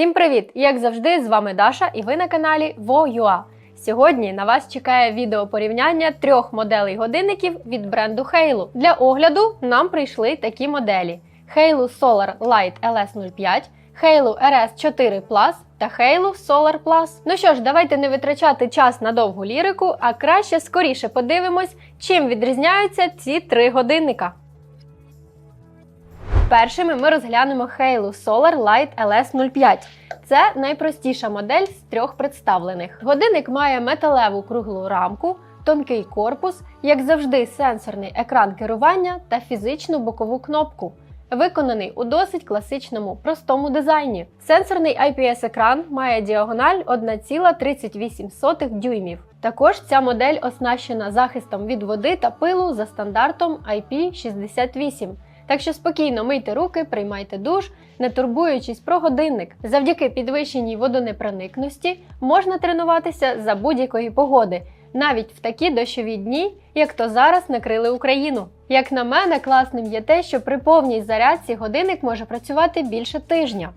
Всім привіт! Як завжди, з вами Даша і ви на каналі Во.ua. Сьогодні на вас чекає відео порівняння трьох моделей годинників від бренду Halo. Для огляду нам прийшли такі моделі: Halo Solar Light LS05, Halo RS4 Plus та Halo Solar Plus. Ну що ж, давайте не витрачати час на довгу лірику, а краще скоріше подивимось, чим відрізняються ці три годинника. Першими ми розглянемо Halo Solar Light LS05. Це найпростіша модель з трьох представлених. Годинник має металеву круглу рамку, тонкий корпус, як завжди, сенсорний екран керування та фізичну бокову кнопку. Виконаний у досить класичному простому дизайні. Сенсорний IPS-екран має діагональ 1,38 дюймів. Також ця модель оснащена захистом від води та пилу за стандартом IP68. Так що спокійно мийте руки, приймайте душ, не турбуючись про годинник. Завдяки підвищеній водонепроникності можна тренуватися за будь-якої погоди, навіть в такі дощові дні, як то зараз накрили Україну. Як на мене, класним є те, що при повній зарядці годинник може працювати більше тижня.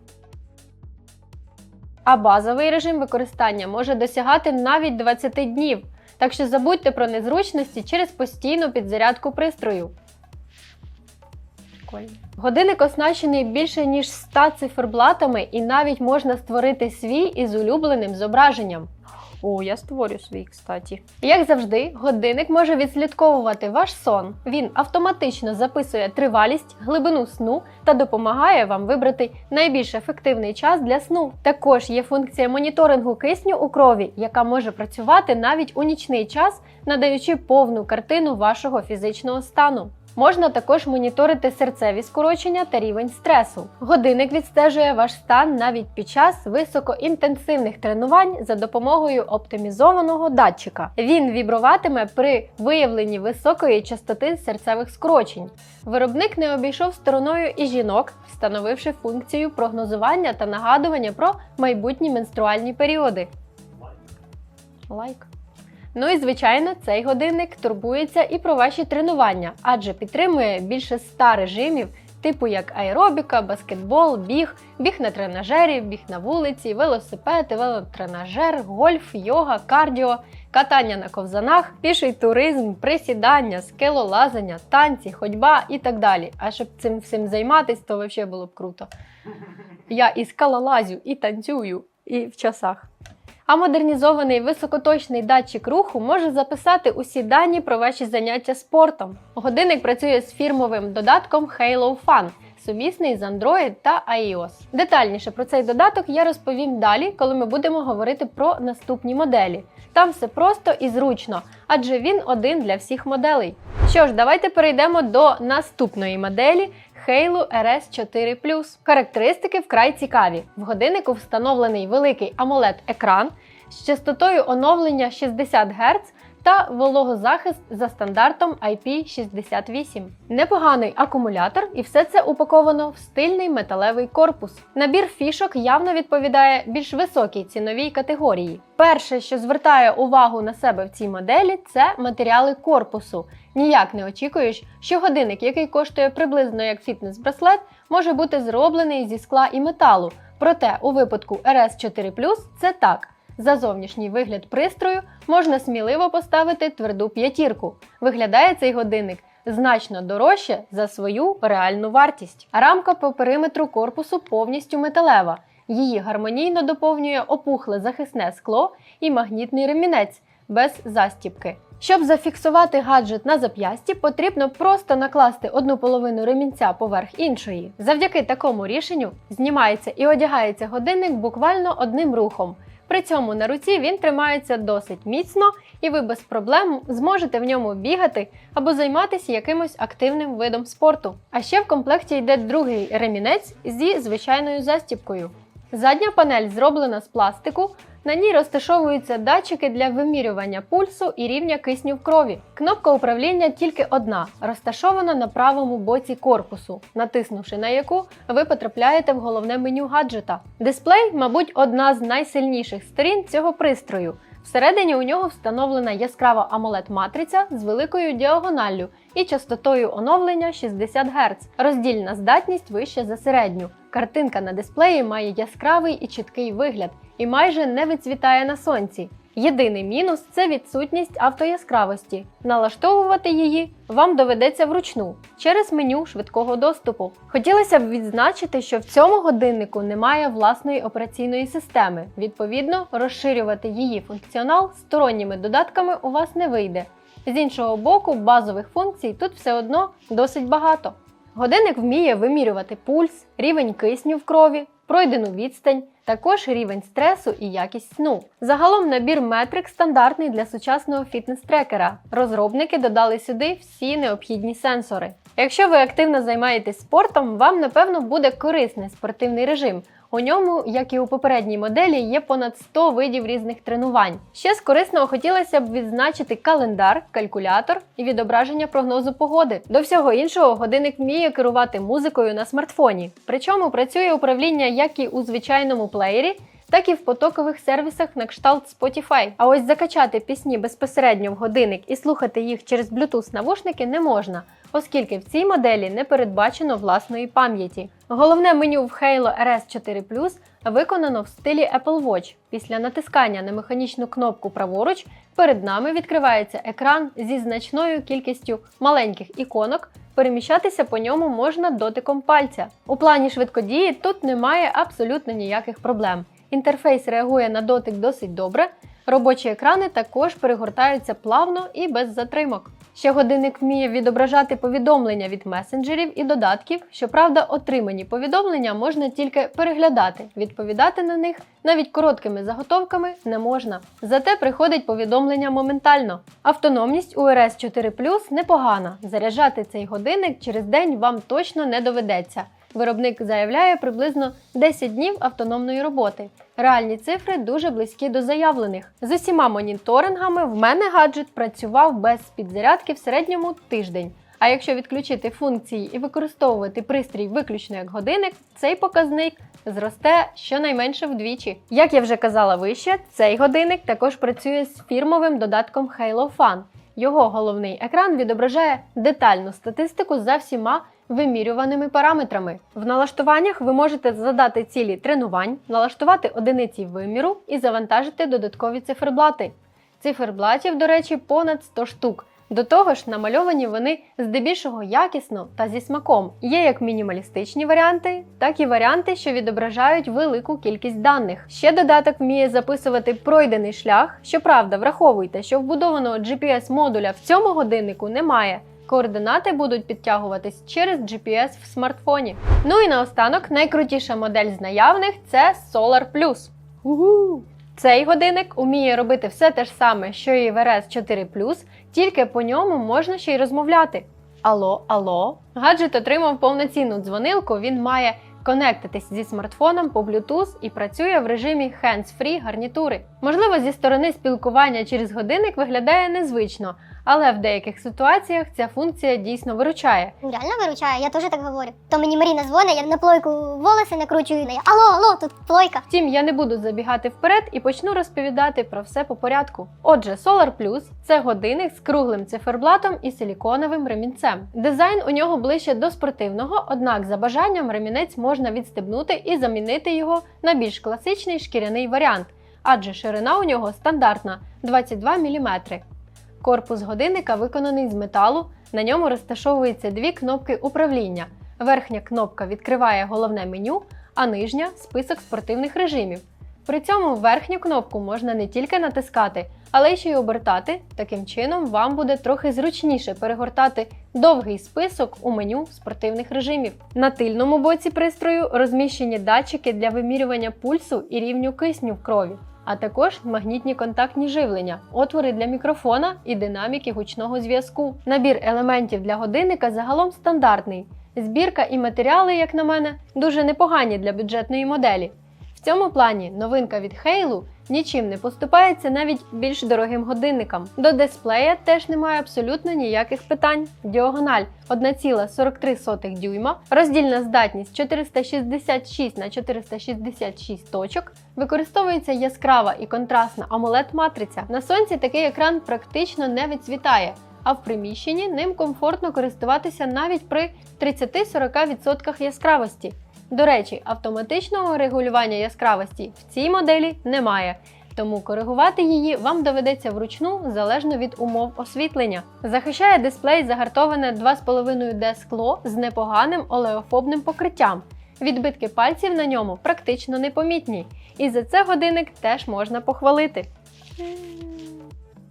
А базовий режим використання може досягати навіть 20 днів. Так що забудьте про незручності через постійну підзарядку пристрою. Прикольно. Годинник оснащений більше ніж 100 циферблатами і навіть можна створити свій із улюбленим зображенням. О, я створю свій, кстати. Як завжди, годинник може відслідковувати ваш сон. Він автоматично записує тривалість, глибину сну та допомагає вам вибрати найбільш ефективний час для сну. Також є функція моніторингу кисню у крові, яка може працювати навіть у нічний час, надаючи повну картину вашого фізичного стану. Можна також моніторити серцеві скорочення та рівень стресу. Годинник відстежує ваш стан навіть під час високоінтенсивних тренувань за допомогою оптимізованого датчика. Він вібруватиме при виявленні високої частоти серцевих скорочень. Виробник не обійшов стороною і жінок, встановивши функцію прогнозування та нагадування про майбутні менструальні періоди. Лайк. Ну і звичайно, цей годинник турбується і про ваші тренування, адже підтримує більше 100 режимів, типу як аеробіка, баскетбол, біг, біг на тренажері, біг на вулиці, велосипед, велотренажер, гольф, йога, кардіо, катання на ковзанах, піший туризм, присідання, скелолазання, танці, ходьба і так далі. А щоб цим всім займатися, то взагалі було б круто. Я і скалолазю, і танцюю, і в часах. А модернізований високоточний датчик руху може записати усі дані про ваші заняття спортом. Годинник працює з фірмовим додатком Halo Fun, сумісний з Android та iOS. Детальніше про цей додаток я розповім далі, коли ми будемо говорити про наступні моделі. Там все просто і зручно, адже він один для всіх моделей. Що ж, давайте перейдемо до наступної моделі Halo RS4 Характеристики вкрай цікаві. В годиннику встановлений великий amoled екран з частотою оновлення 60 Гц та вологозахист за стандартом IP68. Непоганий акумулятор, і все це упаковано в стильний металевий корпус. Набір фішок явно відповідає більш високій ціновій категорії. Перше, що звертає увагу на себе в цій моделі, це матеріали корпусу. Ніяк не очікуєш, що годинник, який коштує приблизно як фітнес-браслет, може бути зроблений зі скла і металу. Проте у випадку RS4 це так. За зовнішній вигляд пристрою можна сміливо поставити тверду п'ятірку. Виглядає цей годинник значно дорожче за свою реальну вартість. Рамка по периметру корпусу повністю металева. Її гармонійно доповнює опухле захисне скло і магнітний ремінець без застіпки. Щоб зафіксувати гаджет на зап'ясті, потрібно просто накласти одну половину ремінця поверх іншої. Завдяки такому рішенню знімається і одягається годинник буквально одним рухом. При цьому на руці він тримається досить міцно, і ви без проблем зможете в ньому бігати або займатися якимось активним видом спорту. А ще в комплекті йде другий ремінець зі звичайною застіпкою. Задня панель зроблена з пластику. На ній розташовуються датчики для вимірювання пульсу і рівня кисню в крові. Кнопка управління тільки одна, розташована на правому боці корпусу, натиснувши на яку ви потрапляєте в головне меню гаджета. Дисплей, мабуть, одна з найсильніших сторін цього пристрою. Всередині у нього встановлена яскрава amoled матриця з великою діагоналлю і частотою оновлення 60 Гц. Роздільна здатність вища за середню. Картинка на дисплеї має яскравий і чіткий вигляд і майже не вицвітає на сонці. Єдиний мінус це відсутність автояскравості. Налаштовувати її вам доведеться вручну через меню швидкого доступу. Хотілося б відзначити, що в цьому годиннику немає власної операційної системи. Відповідно, розширювати її функціонал сторонніми додатками у вас не вийде. З іншого боку, базових функцій тут все одно досить багато. Годинник вміє вимірювати пульс, рівень кисню в крові, пройдену відстань, також рівень стресу і якість сну. Загалом набір метрик стандартний для сучасного фітнес-трекера. Розробники додали сюди всі необхідні сенсори. Якщо ви активно займаєтесь спортом, вам напевно буде корисний спортивний режим. У ньому, як і у попередній моделі, є понад 100 видів різних тренувань. Ще з корисного хотілося б відзначити календар, калькулятор і відображення прогнозу погоди. До всього іншого, годинник вміє керувати музикою на смартфоні. Причому працює управління як і у звичайному плеєрі, так і в потокових сервісах на кшталт Spotify. А ось закачати пісні безпосередньо в годинник і слухати їх через Bluetooth навушники не можна, оскільки в цій моделі не передбачено власної пам'яті. Головне меню в Halo RS4 Plus виконано в стилі Apple Watch. Після натискання на механічну кнопку праворуч перед нами відкривається екран зі значною кількістю маленьких іконок. Переміщатися по ньому можна дотиком пальця. У плані швидкодії тут немає абсолютно ніяких проблем. Інтерфейс реагує на дотик досить добре. Робочі екрани також перегортаються плавно і без затримок. Ще годинник вміє відображати повідомлення від месенджерів і додатків. Щоправда, отримані повідомлення можна тільки переглядати, відповідати на них навіть короткими заготовками не можна. Зате приходить повідомлення моментально. Автономність у RS 4 Plus непогана. Заряджати цей годинник через день вам точно не доведеться. Виробник заявляє приблизно 10 днів автономної роботи. Реальні цифри дуже близькі до заявлених. З усіма моніторингами в мене гаджет працював без підзарядки в середньому тиждень. А якщо відключити функції і використовувати пристрій виключно як годинник, цей показник зросте щонайменше вдвічі. Як я вже казала вище, цей годинник також працює з фірмовим додатком Halo Fun. Його головний екран відображає детальну статистику за всіма вимірюваними параметрами. В налаштуваннях ви можете задати цілі тренувань, налаштувати одиниці виміру і завантажити додаткові циферблати. Циферблатів, до речі, понад 100 штук. До того ж, намальовані вони здебільшого якісно та зі смаком. Є як мінімалістичні варіанти, так і варіанти, що відображають велику кількість даних. Ще додаток вміє записувати пройдений шлях. Щоправда, враховуйте, що вбудованого GPS-модуля в цьому годиннику немає. Координати будуть підтягуватись через GPS в смартфоні. Ну і наостанок, найкрутіша модель з наявних це Solar Plus. Угу! Цей годинник уміє робити все те ж саме, що і в 4 тільки по ньому можна ще й розмовляти. Алло, алло. Гаджет отримав повноцінну дзвонилку, він має конектитись зі смартфоном по Bluetooth і працює в режимі hands-free гарнітури. Можливо, зі сторони спілкування через годинник виглядає незвично, але в деяких ситуаціях ця функція дійсно виручає. Реально виручає, я теж так говорю. То мені Маріна дзвонить, я на плойку волоси накручую. і неї, Алло, алло, тут плойка. Втім, я не буду забігати вперед і почну розповідати про все по порядку. Отже, Solar Plus – це годинник з круглим циферблатом і силіконовим ремінцем. Дизайн у нього ближче до спортивного, однак за бажанням ремінець можна відстебнути і замінити його на більш класичний шкіряний варіант, адже ширина у нього стандартна 22 мм. Корпус годинника виконаний з металу, на ньому розташовуються дві кнопки управління. Верхня кнопка відкриває головне меню, а нижня список спортивних режимів. При цьому верхню кнопку можна не тільки натискати, але ще й обертати. Таким чином, вам буде трохи зручніше перегортати довгий список у меню спортивних режимів. На тильному боці пристрою розміщені датчики для вимірювання пульсу і рівню кисню в крові. А також магнітні контактні живлення, отвори для мікрофона і динаміки гучного зв'язку. Набір елементів для годинника загалом стандартний. Збірка і матеріали, як на мене, дуже непогані для бюджетної моделі. Цьому плані новинка від Halo нічим не поступається навіть більш дорогим годинникам. До дисплея теж немає абсолютно ніяких питань. Діагональ 1,43 дюйма, роздільна здатність 466 на 466 точок. Використовується яскрава і контрастна amoled матриця. На сонці такий екран практично не відцвітає. А в приміщенні ним комфортно користуватися навіть при 30-40% яскравості. До речі, автоматичного регулювання яскравості в цій моделі немає. Тому коригувати її вам доведеться вручну залежно від умов освітлення. Захищає дисплей загартоване 2,5D скло з непоганим олеофобним покриттям. Відбитки пальців на ньому практично непомітні, і за це годинник теж можна похвалити.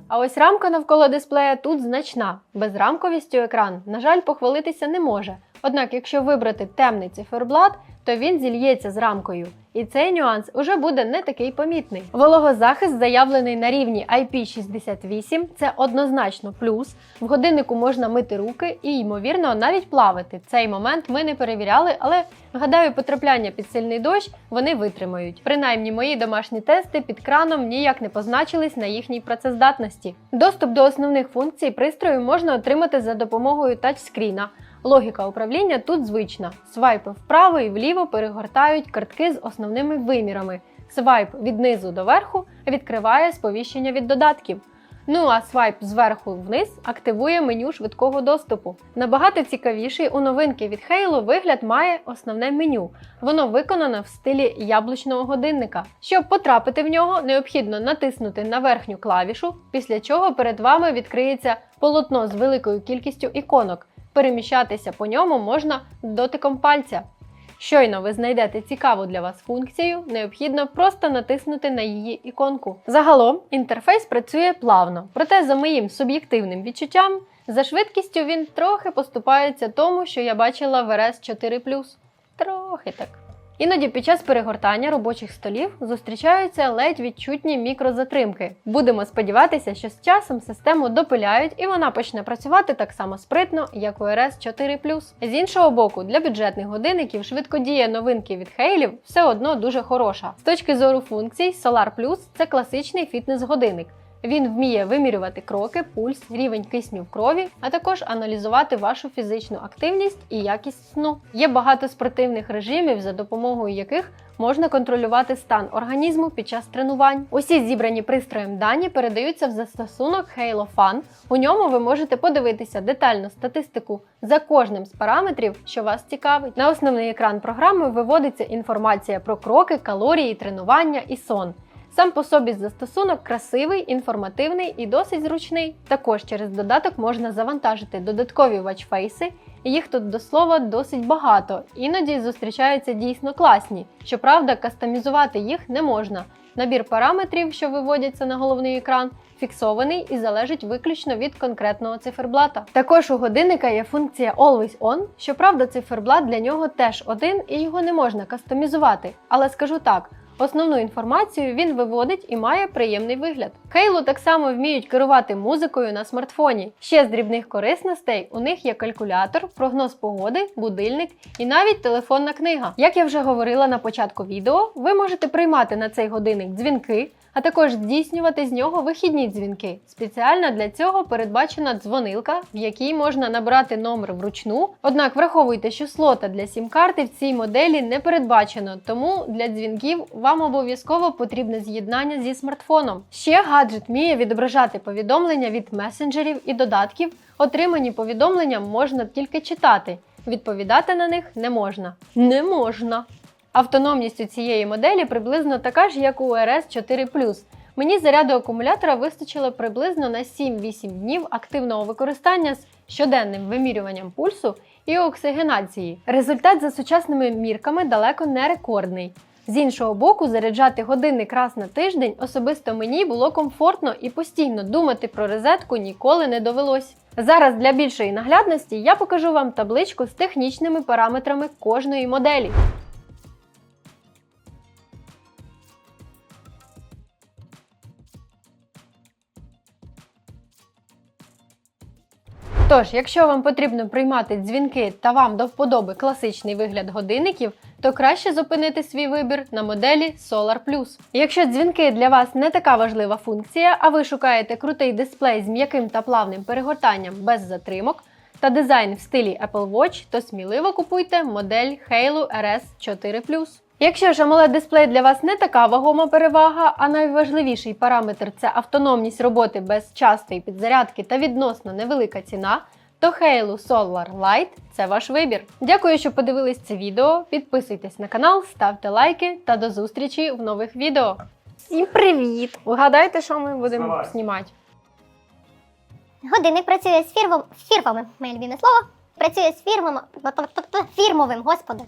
А ось рамка навколо дисплея тут значна. Безрамковістю екран, на жаль, похвалитися не може. Однак, якщо вибрати темний циферблат, то він зільється з рамкою. І цей нюанс уже буде не такий помітний. Вологозахист заявлений на рівні IP68, це однозначно плюс. В годиннику можна мити руки і, ймовірно, навіть плавати. Цей момент ми не перевіряли, але гадаю, потрапляння під сильний дощ вони витримають. Принаймні, мої домашні тести під краном ніяк не позначились на їхній працездатності. Доступ до основних функцій пристрою можна отримати за допомогою тачскріна. Логіка управління тут звична. Свайпи вправо і вліво перегортають картки з основними вимірами. Свайп від низу до верху відкриває сповіщення від додатків. Ну а свайп зверху вниз активує меню швидкого доступу. Набагато цікавіший у новинки від Halo вигляд має основне меню. Воно виконано в стилі яблучного годинника. Щоб потрапити в нього, необхідно натиснути на верхню клавішу, після чого перед вами відкриється полотно з великою кількістю іконок. Переміщатися по ньому можна дотиком пальця. Щойно ви знайдете цікаву для вас функцію, необхідно просто натиснути на її іконку. Загалом інтерфейс працює плавно, проте за моїм суб'єктивним відчуттям, за швидкістю він трохи поступається тому, що я бачила в RS 4 Трохи так. Іноді під час перегортання робочих столів зустрічаються ледь відчутні мікрозатримки. Будемо сподіватися, що з часом систему допиляють і вона почне працювати так само спритно, як у RS 4 З іншого боку, для бюджетних годинників швидкодія новинки від Хейлів все одно дуже хороша. З точки зору функцій, Solar Plus – це класичний фітнес-годинник. Він вміє вимірювати кроки, пульс, рівень кисню в крові, а також аналізувати вашу фізичну активність і якість сну. Є багато спортивних режимів, за допомогою яких можна контролювати стан організму під час тренувань. Усі зібрані пристроєм дані передаються в застосунок Halo Fun. У ньому ви можете подивитися детальну статистику за кожним з параметрів, що вас цікавить. На основний екран програми виводиться інформація про кроки, калорії, тренування і сон. Сам по собі застосунок красивий, інформативний і досить зручний. Також через додаток можна завантажити додаткові ватчфейси, їх тут до слова досить багато. Іноді зустрічаються дійсно класні. Щоправда, кастомізувати їх не можна. Набір параметрів, що виводяться на головний екран, фіксований і залежить виключно від конкретного циферблата. Також у годинника є функція Always On. Щоправда, циферблат для нього теж один і його не можна кастомізувати. Але скажу так. Основну інформацію він виводить і має приємний вигляд. Хейлу так само вміють керувати музикою на смартфоні. Ще з дрібних корисностей у них є калькулятор, прогноз погоди, будильник і навіть телефонна книга. Як я вже говорила на початку відео, ви можете приймати на цей годинник дзвінки, а також здійснювати з нього вихідні дзвінки. Спеціально для цього передбачена дзвонилка, в якій можна набрати номер вручну. Однак враховуйте, що слота для сім-карти в цій моделі не передбачено, тому для дзвінків вам обов'язково потрібне з'єднання зі смартфоном. Ще гаджет вміє відображати повідомлення від месенджерів і додатків. Отримані повідомлення можна тільки читати. Відповідати на них не можна. Не можна. Автономність у цієї моделі приблизно така ж, як у RS 4 Мені заряду акумулятора вистачило приблизно на 7-8 днів активного використання з щоденним вимірюванням пульсу і оксигенації. Результат за сучасними мірками далеко не рекордний. З іншого боку, заряджати годинник раз на тиждень особисто мені було комфортно і постійно думати про розетку ніколи не довелось. Зараз для більшої наглядності я покажу вам табличку з технічними параметрами кожної моделі. Тож, якщо вам потрібно приймати дзвінки та вам до вподоби класичний вигляд годинників, то краще зупинити свій вибір на моделі Solar Plus. Якщо дзвінки для вас не така важлива функція, а ви шукаєте крутий дисплей з м'яким та плавним перегортанням без затримок та дизайн в стилі Apple Watch, то сміливо купуйте модель Halo RS 4 Якщо ж amoled дисплей для вас не така вагома перевага, а найважливіший параметр це автономність роботи без частої підзарядки та відносно невелика ціна, то Halo Solar Light – це ваш вибір. Дякую, що подивились це відео. Підписуйтесь на канал, ставте лайки та до зустрічі в нових відео. Всім привіт! Угадайте, що ми будемо Давай. знімати? Годинник працює з фірмом, фірмами, моє любиме слово. Працює з фірмом, фірмовим, господи.